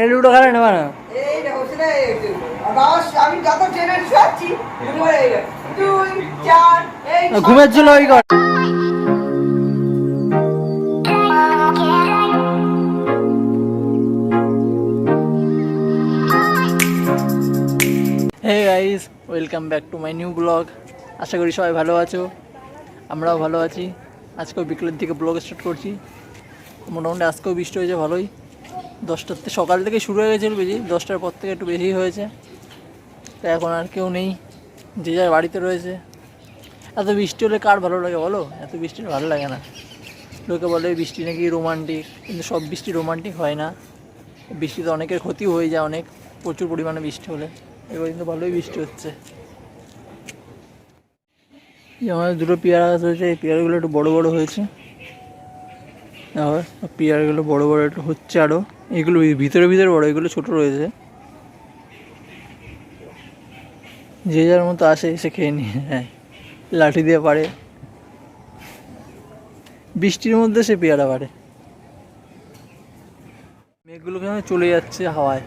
এই লুডো খেলা নেবা না। ঘুমের জন্য ওই কর। Hey guys welcome back to my new blog আশা করি সবাই ভালো আছো আমরাও ভালো আছি। আজকেও বিকেলের দিকে ব্লগ স্টার্ট করছি। মোটামুটি আজকেও বৃষ্টি হয়েছে ভালোই। দশটার থেকে সকাল থেকে শুরু হয়ে গেছিল বেশি, দশটার পর থেকে একটু বেশি হয়েছে। তো এখন আর কেউ নেই, যে যার বাড়িতে রয়েছে। এত বৃষ্টি হলে কার ভালো লাগে বলো? এত বৃষ্টি ভালো লাগে না। লোকে বলে বৃষ্টি নাকি রোমান্টিক কিন্তু সব বৃষ্টি রোমান্টিক হয় না। বৃষ্টিতে অনেকের ক্ষতি হয়ে যায় অনেক, প্রচুর পরিমাণে বৃষ্টি হলে। এবার কিন্তু ভালোই বৃষ্টি হচ্ছে। আমাদের দুটো পেয়ারা গাছ হয়েছে, এই পেয়ারাগুলো একটু বড় বড় হয়েছে। আবার পেয়ারাগুলো বড় বড় একটু হচ্ছে আরও এগুলো ভিতরে ভিতরে বড়, এগুলো ছোট রয়েছে। যে যার মতো আসে এসে খেয়ে নিয়ে যায়। লাঠি দিয়ে পারে। বৃষ্টির মধ্যে সে পেয়ারা পারে মেঘগুলো কেন চলে যাচ্ছে হাওয়ায়।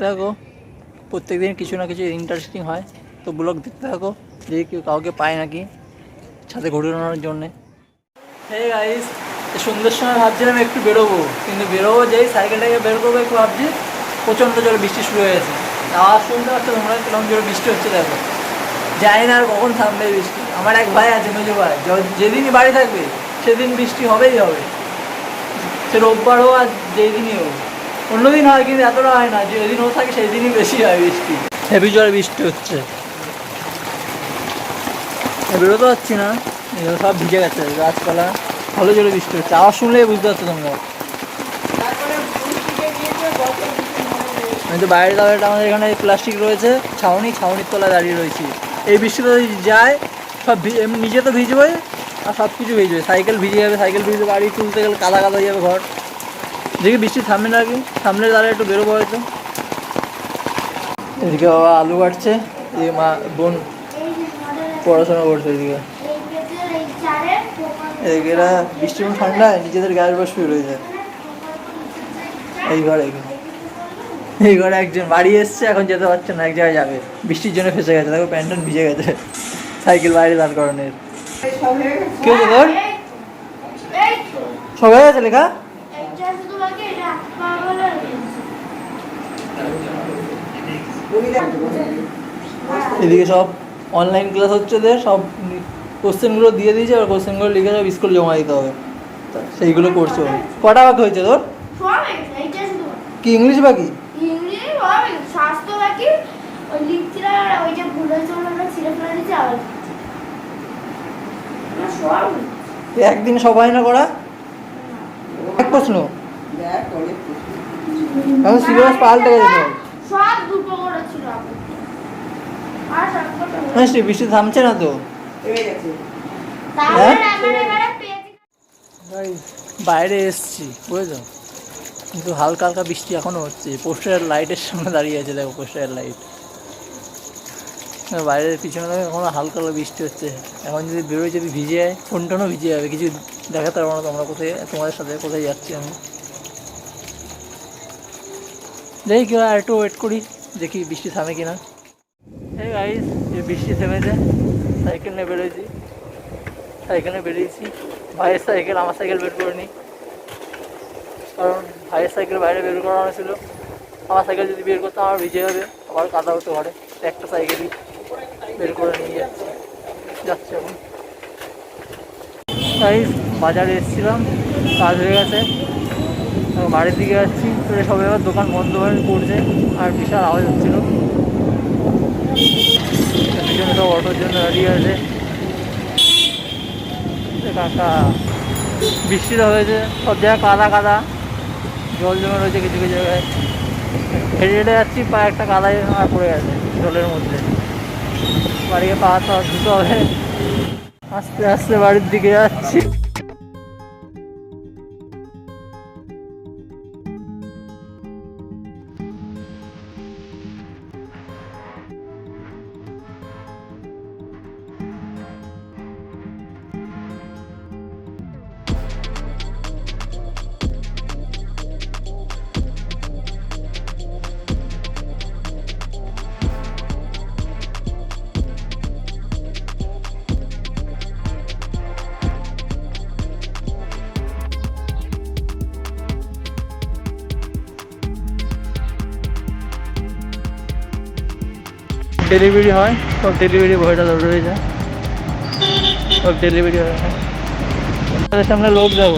দেখতে থাকো। প্রত্যেক দিন কিছু না কিছু ইন্টারেস্টিং হয়। তো ব্লগ দেখতে থাকো। যে কেউ কাউকে পায় নাকি ছাদে ঘুরানোর জন্যে। হে গাইস সন্ধ্যের সময় ভাবছিলাম একটু বেরোবো। কিন্তু বেরোবো যেই সাইকেলটাকে বের করব, একটু ভাবছি প্রচণ্ড জোরে বৃষ্টি শুরু হয়ে গেছে। আওয়াজ শুনতে পাচ্ছ তোমরা কীরকম জোরে বৃষ্টি হচ্ছে দেখো। জানি না আর কখন থামবে বৃষ্টি। আমার এক ভাই আছে মেজো ভাই। যেদিনই বাড়ি থাকবে, সেদিন বৃষ্টি হবেই হবে। সে রোববার হোক আর যেই দিনই হোক। অন্যদিন হয় কিন্তু এতটা হয় না যেদিন ও থাকে সেই দিনই বেশি হয় বৃষ্টি। হেভি জোরে বৃষ্টি হচ্ছে। বেরোতে পারছি না এগুলো সব ভিজে গেছে গাছপালা ভালো জোরে বৃষ্টি হচ্ছে। আওয়াজ শুনলেই বুঝতে পারছ তোমরা। মনে। আমি তো বাইরে দাঁড়িয়ে আমাদের এখানে প্লাস্টিক রয়েছে ছাউনি ছাউনির তলায় দাঁড়িয়ে রয়েছি। এই বৃষ্টিতে যদি যায় সব ভি- নিজে তো ভিজবে আর সব কিছু ভিজবে। সাইকেল ভিজে যাবে সাইকেল ভিজে বাড়ি তুলতে গেলে কাদা কাদা হয়ে যাবে ঘর। দেখি বৃষ্টি থামবে না কি থামলে দাঁড়িয়ে একটু বেরোবো হয়তো এদিকে বাবা আলু কাটছে এদিকে মা বোন পড়াশোনা করছে এদিকে এদিকে এরা বৃষ্টির ঠান্ডায় নিজেদের গায়ের উপর শুয়ে রয়েছে এই ঘরে এই ঘরে একজন বাড়ি এসছে এখন যেতে পারছে না এক জায়গায় যাবে বৃষ্টির জন্য ফেসে গেছে দেখো প্যান্ট ভিজে গেছে সাইকেল বাইরে দাঁড় করানোর এই সব হয়ে গেছে। কি তোর সব হয়ে গেছে লেখা এদিকে সব অনলাইন ক্লাস হচ্ছে যে সব কোশ্চেনগুলো দিয়ে দিয়েছে আর কোশ্চেনগুলো লিখে সব স্কুল জমা দিতে হবে। সেইগুলো করছে। কটা বাকি হয়েছে তোর? কি ইংলিশ বাকি? একদিন সব হয় না করা? এক প্রশ্ন। সিলেবাস পাল্টে গেছে সব দুটো করেছিল আপনি আর। হ্যাঁ বৃষ্টি থামছে না তো? হয়ে? হ্যাঁ? বাইরে এসছি বুঝেছ? কিন্তু হালকা হালকা বৃষ্টি এখনও হচ্ছে। পোস্টারের লাইটের সামনে দাঁড়িয়ে আছে দেখো পোস্টারের লাইট। বাইরের পিছনে দেখো এখনও হালকা হালকা বৃষ্টি হচ্ছে। এখন যদি বেরোয় যদি ভিজে যায় ফোন টোনও ভিজে যাবে। কিছু দেখাতে পারব না তোমরা কোথায় তোমাদের সাথে কোথায় যাচ্ছি আমি। দেখি কেউ আর একটু ওয়েট করি, দেখি বৃষ্টি থামে কিনা। এই গাইস যে বৃষ্টি থেমেছে সাইকেল নিয়ে বেরোয়েছি। সাইকেলে বেরিয়েছি, ভাইয়ের সাইকেল আমার সাইকেল বের করে নিই কারণ ভাইয়ের সাইকেল বাইরে বের করানো ছিল। আমার সাইকেল যদি বের করতাম, আমার ভিজে যাবে, আবার কাদা হতে পারে। একটা সাইকেলই বের করে নিয়ে যাচ্ছি। যাচ্ছে এখন। বাজারে এসেছিলাম, কাজ হয়ে গেছে। বাড়ির দিকে যাচ্ছি, তো সবাই এবার দোকান বন্ধ হয়ে পড়ছে, আর বিশাল আওয়াজ হচ্ছিল। পিছনে সব অটো ওর জন্য দাঁড়িয়ে আছে। কাকা বৃষ্টিটা হয়েছে, সব জায়গায় কাদা কাদা, জল জমে রয়েছে কিছু কিছু জায়গায়। হেঁটে হেঁটে যাচ্ছি, পায়ে একটা কাদায় আর পড়ে গেছে জলের মধ্যে। বাড়িকে পা তো ধুতে হবে। আস্তে আস্তে বাড়ির দিকে যাচ্ছি। ডেলিভারি হয় সব ডেলিভারি বয়টা রয়ে যায়। সব ডেলিভারি হয়। সামনে লোক যাব।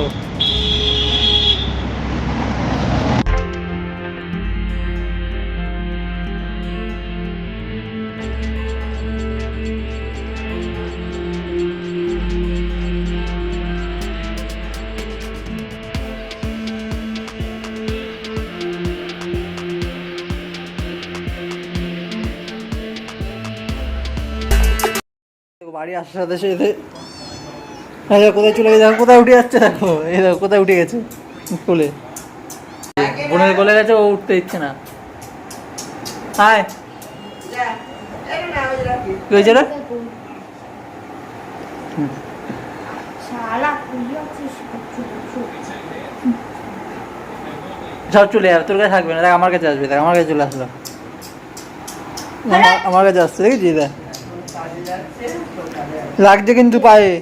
বাড়ি আসার সাথে সাথে কোথায় চলে গেছে? দেখো কোথায় উঠে যাচ্ছে দেখো? এই দেখো কোথায় উঠে গেছে? কোলে। বোনের কোলে গেছে ও উঠতে ইচ্ছে না। হায়। কি হয়েছে রে? সব চলে যাবে তোর কাছে থাকবে না। দেখ আমার কাছে আসবে দেখ আমার কাছে চলে আসলো। আমার- আমার কাছে আসছে দেখেছি দেখ। লাগছে কিন্তু পায়ে।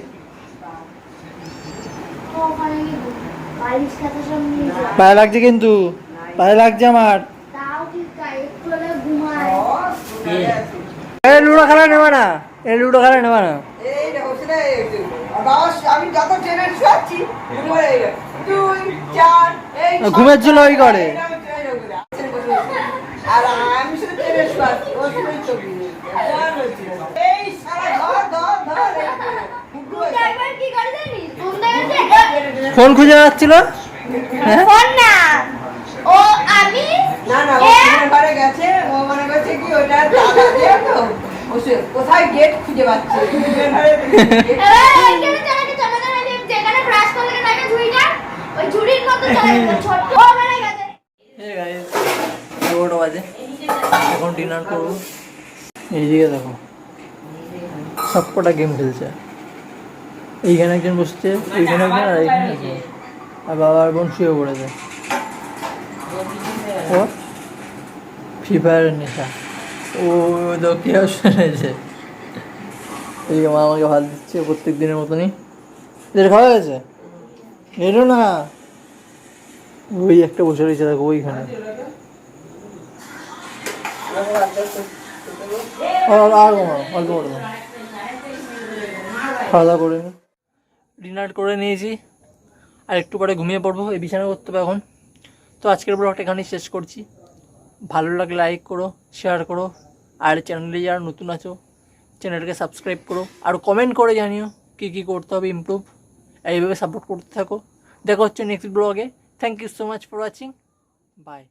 পায়ে লাগছে কিন্তু। পায়ে লাগছে আমার। লুডো খেলা নেবে না। এ লুডো খেলা নেবে না। ঘুমের জন্য ওই করে। আর আমি শুধু শুয়াচ্ছি এই ধর ধর ধর ফোন খুঁজে যাচ্ছিল হ্যাঁ? ফোন না। ও আমি না না ও গেছে। ও মনে করছে কি ওটা দাদা দিয়ে তো। কোথায় গেট খুঁজে পাচ্ছে? এগারোটা বাজে। এখন ডিনার করব। এইদিকে দেখো। সব কটা গেম খেলছে। এইখানে একজন বসছে এইখানে একজন আর এইখানে একজন। আর বাবা আর বোন শুয়ে পড়েছে। ও ফ্রি ফায়ারের নেশা। ও দক্ষিণ শুনেছে এইদিকে মা আমাকে ভাত দিচ্ছে প্রত্যেক দিনের মতনই। এটা খাওয়া গেছে এলো না। ওই একটা বসে রয়েছে, দেখো, ওইখানে। আর অল্প করে। খাওয়া দাওয়া করে ডিনার করে নিয়েছি। আর একটু পরে ঘুমিয়ে পড়ব, এই বিছানা করতে হবে এখন। তো আজকের ব্লগটা এখানেই শেষ করছি। ভালো লাগলে লাইক করো শেয়ার করো, আর চ্যানেলে যারা নতুন আছো চ্যানেলকে সাবস্ক্রাইব করো, আর কমেন্ট করে জানিও কী কী করতে হবে ইমপ্রুভ এইভাবে সাপোর্ট করতে থাকো। দেখা হচ্ছে নেক্সট ব্লগে thank you so much for watching bye